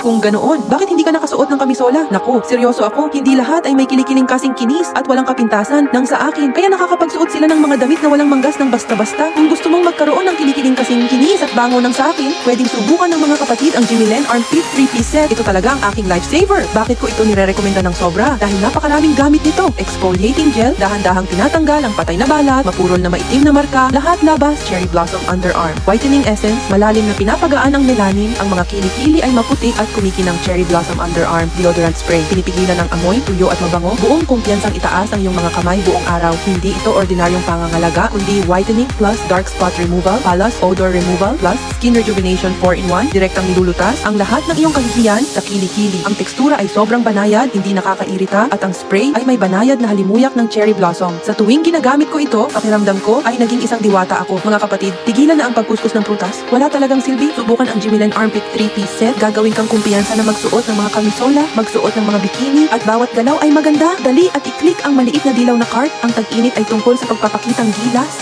Kung ganoon, bakit hindi ka nakasuot ng kamisola? Naku, seryoso ako, hindi lahat ay may kilikiling kasing kinis at walang kapintasan ng sa akin. Kaya nakakapagsuot sila ng mga damit na walang manggas ng basta-basta. Kung gusto mong magkaroon ng kilikiling kasing kinis at bango ng sa akin, pwedeng subukan ng mga kapatid ang Jimmy Len Armpit 3-piece set. Ito talaga ang aking lifesaver. Bakit ko ito nire-recommenda ng sobra? Dahil napakaraming gamit nito. Exfoliating gel, dahan-dahang tinatanggal ang patay na balat, mapurol na maitim na marka, lahat labas, cherry blossom underarm. Whitening essence, malalim na pinapagaan ang melanin, ang mga kilikili ay maputi at kumikinang cherry blossom underarm deodorant spray. Pinipigilan ng amoy, tuyo at mabango. Buong kumpiyansang itaas ang iyong mga kamay buong araw. Hindi ito ordinaryong pangangalaga, kundi whitening plus dark spot removal, plus odor removal, plus skin rejuvenation 4-in-1, direktang nilulutas ang lahat ng iyong kahihiyan sa kilikili. Ang tekstura ay sobrang banayad, hindi nakakairita, at ang spray ay may banayad na halimuyak ng cherry blossom. Sa tuwing ginagamit ko ito, pakiramdam ko ay naging isang diwata ako. Mga kapatid, tigilan na ang pagkuskus ng prutas. Wala talagang silbi. Subukan ang Jimmy Len Armpit 3-piece set. Gagawin kang kumpiyansa na magsuot ng mga kamisola, magsuot ng mga bikini, at bawat galaw ay maganda. Dali at i-click ang maliit na dilaw na card. Ang tag-init ay tungkol sa pagpapakitang gilas,